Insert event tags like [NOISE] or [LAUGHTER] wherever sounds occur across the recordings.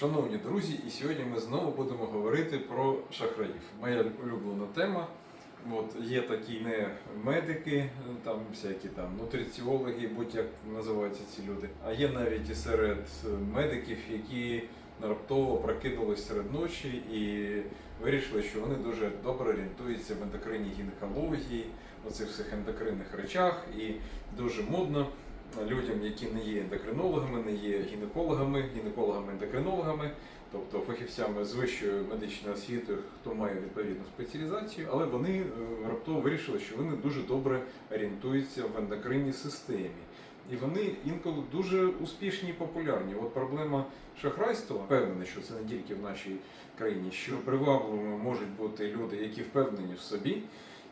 Шановні друзі, і сьогодні ми знову будемо говорити про шахраїв. Моя улюблена тема. От є такі не медики, там всякі там нутриціологи, будь-як називаються ці люди. А є навіть і серед медиків, які раптово прокинулись серед ночі і вирішили, що вони дуже добре орієнтуються в ендокринній гінекології, оцих всіх ендокринних речах, і дуже модно людям, які не є ендокринологами, не є гінекологами, гінекологами-ендокринологами, тобто фахівцями з вищою медичною освітою, хто має відповідну спеціалізацію, але вони е, раптово вирішили, що вони дуже добре орієнтуються в ендокринній системі. І вони інколи дуже успішні і популярні. От проблема шахрайства, впевнений, що це не тільки в нашій країні, що привабливими можуть бути люди, які впевнені в собі,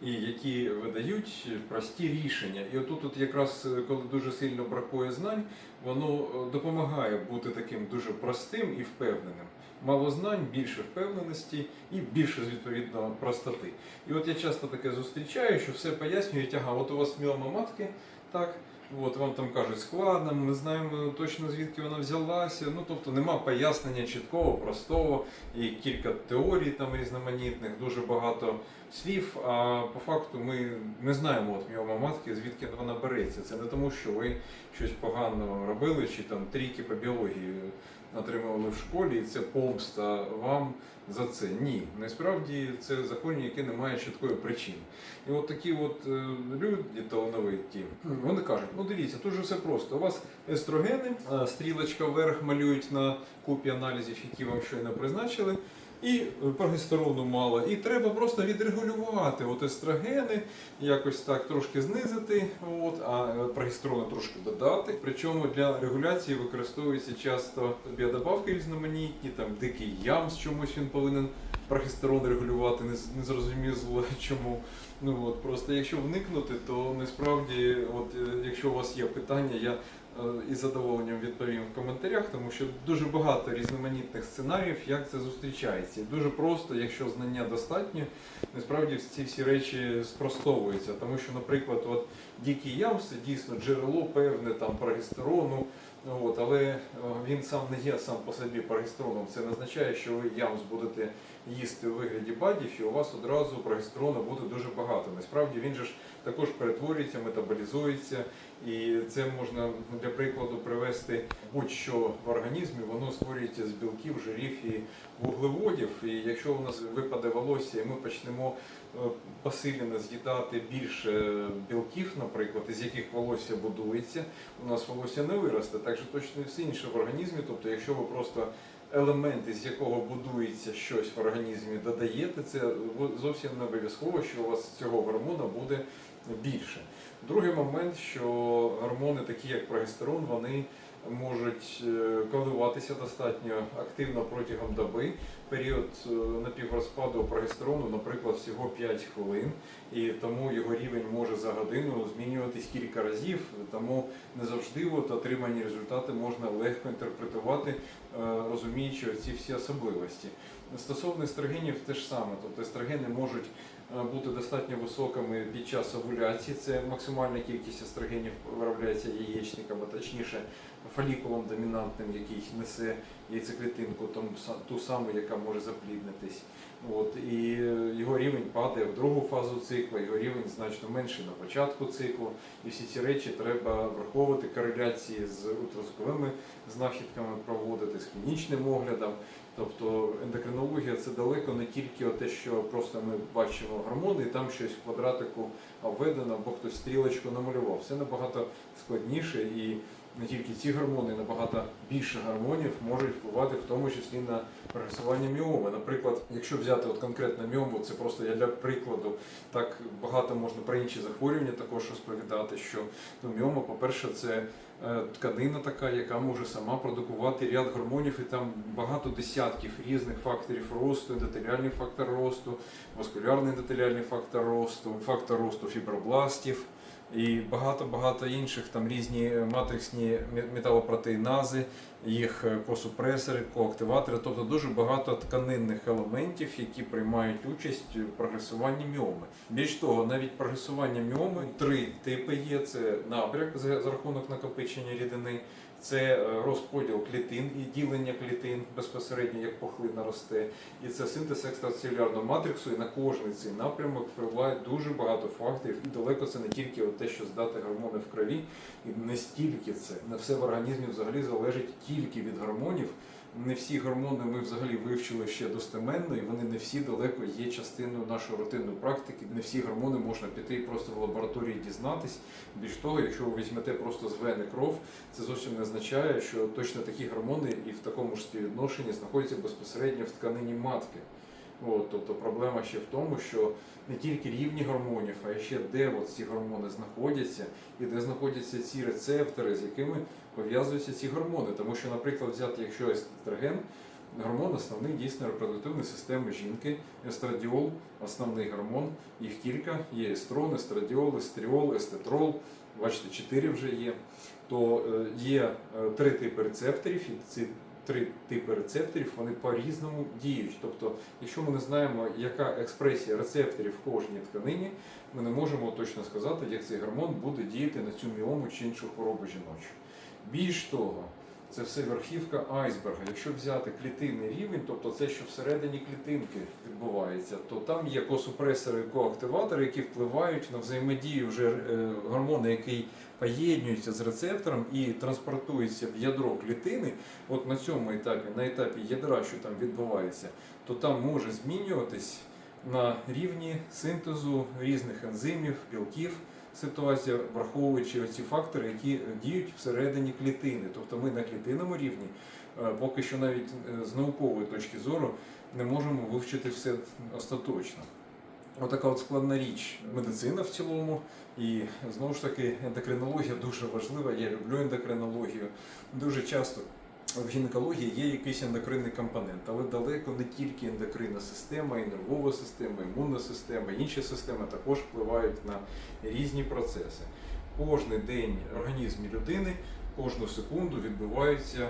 і які видають прості рішення. І отут, от якраз е, коли дуже сильно бракує знань, воно е, допомагає бути таким дуже простим і впевненим. Мало знань, більше впевненості і більше відповідно простоти. І от я часто таке зустрічаю, що все пояснюють, ага, от у вас міома матки, так. От вам там кажуть складно, ми знаємо точно звідки вона взялася. Ну тобто нема пояснення чіткого, простого і кілька теорій там різноманітних, дуже багато слів. А по факту ми не знаємо от міома матки, звідки вона береться. Це не тому, що ви щось погано робили, чи там трійки по біології отримували в школі, і це помста вам за це. Ні, насправді це захворювання, яке не має чіткої причини. І от такі от е, люди талановиті, вони кажуть, ну дивіться, тут же все просто. У вас естрогени, е, стрілочка вверх малюють на купі аналізів, які вам щойно призначили. І е, прогестерону мало, і треба просто відрегулювати от естрогени, якось так трошки знизити, от, а е, прогестерону трошки додати. Причому для регуляції використовуються часто біодобавки різноманітні, там дикий ямс чомусь він повинен прогестерон регулювати, не, зрозуміло [LAUGHS] чому. Ну от просто якщо вникнути, то насправді, от е, якщо у вас є питання, я із задоволенням відповім в коментарях, тому що дуже багато різноманітних сценаріїв, як це зустрічається. Дуже просто, якщо знання достатньо, насправді ці всі речі спростовуються. Тому що, наприклад, от дикий ямс це дійсно джерело певне там прогестерону. От, але е, він сам не є сам по собі прогестероном. Це не означає, що ви ямс будете їсти у вигляді бадів, і у вас одразу прогестерону буде дуже багато. Насправді він же ж також перетворюється, метаболізується, і це можна для прикладу привести будь-що в організмі, воно створюється з білків, жирів і вуглеводів. І якщо у нас випаде волосся, і ми почнемо е, посилено з'їдати більше білків, наприклад, із яких волосся будується, у нас волосся не виросте. Так що точно і все інше в організмі. Тобто, якщо ви просто елементи, з якого будується щось в організмі, додаєте, це зовсім не обов'язково, що у вас цього гормону буде більше. Другий момент, що гормони, такі як прогестерон, вони можуть е, коливатися достатньо активно протягом доби. Період е, напіврозпаду прогестерону, наприклад, всього 5 хвилин, і тому його рівень може за годину змінюватись кілька разів. Тому не завжди от отримані результати можна легко інтерпретувати, е, розуміючи ці всі особливості. Стосовно естрогенів те ж саме, тобто естрогени можуть е, бути достатньо високими під час овуляції. Це максимальна кількість естрогенів виробляється яєчником, а точніше фолікулом домінантним, який несе яйцеклітинку, са- ту саму, яка може запліднитись. От, і е, його рівень падає в другу фазу циклу, його рівень значно менший на початку циклу. І всі ці речі треба враховувати кореляції з ультразвуковими знахідками, проводити з клінічним оглядом. Тобто ендокринологія це далеко не тільки те, що просто ми бачимо гормони, і там щось в квадратику обведено, або хтось стрілочку намалював. Все набагато складніше і не тільки ці гормони, набагато більше гормонів можуть впливати, в тому числі на прогресування міоми. Наприклад, якщо взяти от конкретно міому, це просто я для прикладу, так багато можна про інші захворювання також розповідати, що ну, міома, по-перше, це е, тканина така, яка може сама продукувати ряд гормонів, і там багато десятків різних факторів росту, ендотеліальний фактор росту, васкулярний ендотеліальний фактор росту, фактор росту фібробластів. І багато-багато інших там різні матриксні металопротеїнази, їх е, косупресори, коактиватори, тобто дуже багато тканинних елементів, які приймають участь в прогресуванні міоми. Більш того, навіть прогресування міоми три типи є: це набряк за за рахунок накопичення рідини, це е, розподіл клітин і ділення клітин безпосередньо, як пухлина росте, і це синтез екстрацелюлярного матриксу. І на кожний цей напрямок впливає дуже багато факторів. І далеко це не тільки те, що здати гормони в крові, і не стільки це. на все в організмі взагалі залежить тільки від гормонів. Не всі гормони ми взагалі вивчили ще достеменно, і вони не всі далеко є частиною нашої рутинної практики. Не всі гормони можна піти просто в лабораторії дізнатись. Більш того, якщо ви візьмете просто з вени кров, це зовсім не означає, що точно такі гормони і в такому ж співвідношенні знаходяться безпосередньо в тканині матки. От, тобто проблема ще в тому, що не тільки рівні гормонів, а ще де от ці гормони знаходяться, і де знаходяться ці рецептори, з якими пов'язуються ці гормони. Тому що, наприклад, взяти, якщо естроген, гормон основний дійсно репродуктивної системи жінки, естрадіол основний гормон, їх кілька, є естрон, естрадіол, естріол, естетрол, бачите, чотири вже є. То е, є е, три типи рецепторів, і ці три типи рецепторів вони по-різному діють. Тобто, якщо ми не знаємо, яка експресія рецепторів в кожній тканині, ми не можемо точно сказати, як цей гормон буде діяти на цю міому чи іншу хворобу жіночу. Більш того, це все верхівка айсберга. Якщо взяти клітинний рівень, тобто це, що всередині клітинки відбувається, то там є косупресори і коактиватори, які впливають на взаємодію вже е, гормону, який поєднується з рецептором і транспортується в ядро клітини. От на цьому етапі, на етапі ядра, що там відбувається, то там може змінюватись на рівні синтезу різних ензимів, білків ситуація, враховуючи оці фактори, які діють всередині клітини. Тобто ми на клітинному рівні, е, поки що навіть е, з наукової точки зору не можемо вивчити все остаточно. Отака от складна річ медицина в цілому, і знову ж таки ендокринологія дуже важлива. Я люблю ендокринологію. Дуже часто в гінекології є якийсь ендокринний компонент, але далеко не тільки ендокринна система, і нервова система, імунна система, інші системи також впливають на різні процеси. Кожний день в організмі людини, кожну секунду відбуваються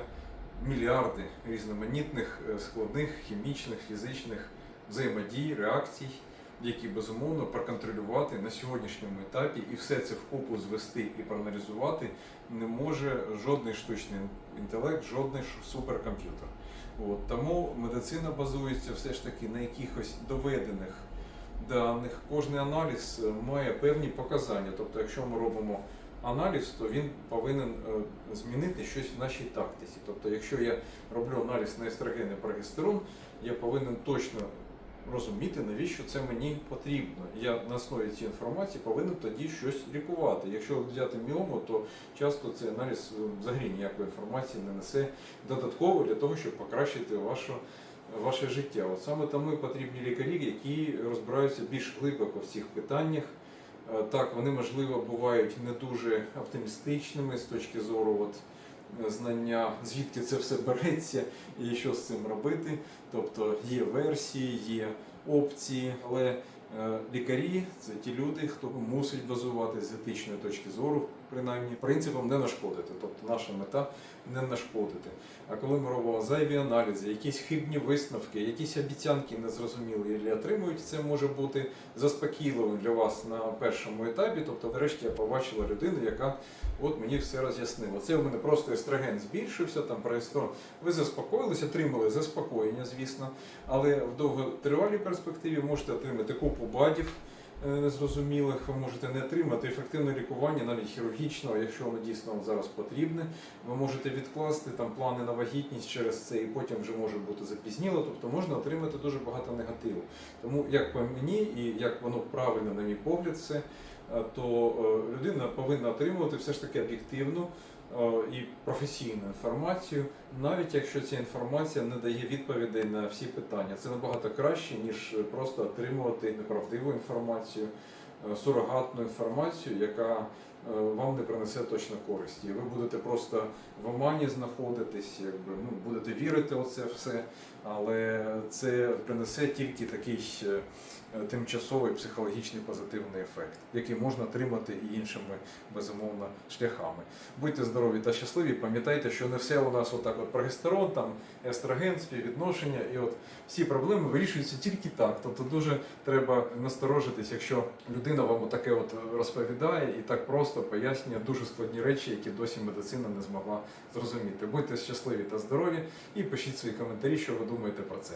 мільярди різноманітних е, складних хімічних, фізичних взаємодій, реакцій, які безумовно проконтролювати на сьогоднішньому етапі і все це вкупу звести і проаналізувати не може жодний штучний інтелект, жодний суперкомп'ютер. От, тому медицина базується все ж таки на якихось доведених даних. Кожний аналіз е, має певні показання. Тобто, якщо ми робимо аналіз, то він повинен е, змінити щось в нашій тактиці. Тобто, якщо я роблю аналіз на естроген і прогестерон, я повинен точно розуміти, навіщо це мені потрібно. Я на основі цієї інформації повинен тоді щось лікувати. Якщо взяти міому, то часто цей аналіз е, взагалі ніякої інформації не несе додатково для того, щоб покращити вашу. Ваше життя. От саме тому і потрібні лікарі, які розбираються більш глибоко в цих питаннях. Е, Так, вони можливо бувають не дуже оптимістичними з точки зору от, знання, звідки це все береться і що з цим робити. Тобто є версії, є опції, але е, лікарі це ті люди, хто мусить базувати з етичної точки зору, принаймні, принципом не нашкодити. Тобто наша мета не нашкодити. А коли ми робимо зайві аналізи, якісь хибні висновки, якісь обіцянки незрозумілі і отримують, це може бути заспокійливим для вас на першому етапі. Тобто, нарешті я побачила людину, яка от мені все роз'яснила. Це у мене просто естроген збільшився, там прогестерон. Ви заспокоїлися, отримали заспокоєння, звісно, але в довготривалій перспективі можете отримати купу бадів. Е, Незрозумілих ви можете не отримати ефективне лікування, навіть хірургічного, якщо воно дійсно вам зараз потрібне. Ви можете відкласти там плани на вагітність через це, і потім вже може бути запізніло. Тобто можна отримати дуже багато негативу. Тому як по мені і як воно правильно, на мій погляд, все, е, то е, людина повинна отримувати все ж таки об'єктивну е, і професійну інформацію, навіть якщо ця інформація не дає відповідей на всі питання. Це набагато краще, ніж просто отримувати неправдиву інформацію, е, сурогатну інформацію, яка е, вам не принесе точно користі. Ви будете просто в омані знаходитись, якби ну будете вірити у це все, але це принесе тільки такий е, е, тимчасовий психологічний позитивний ефект, який можна отримати і іншими безумовно шляхами. Будьте здорові та щасливі. Пам'ятайте, що не все у нас отак, от прогестерон, там естроген, співвідношення, і от всі проблеми вирішуються тільки так. Тобто дуже треба насторожитись, якщо людина вам таке от розповідає і так просто просто пояснює дуже складні речі, які досі медицина не змогла зрозуміти. Будьте щасливі та здорові і пишіть свої коментарі, що ви думаєте про це.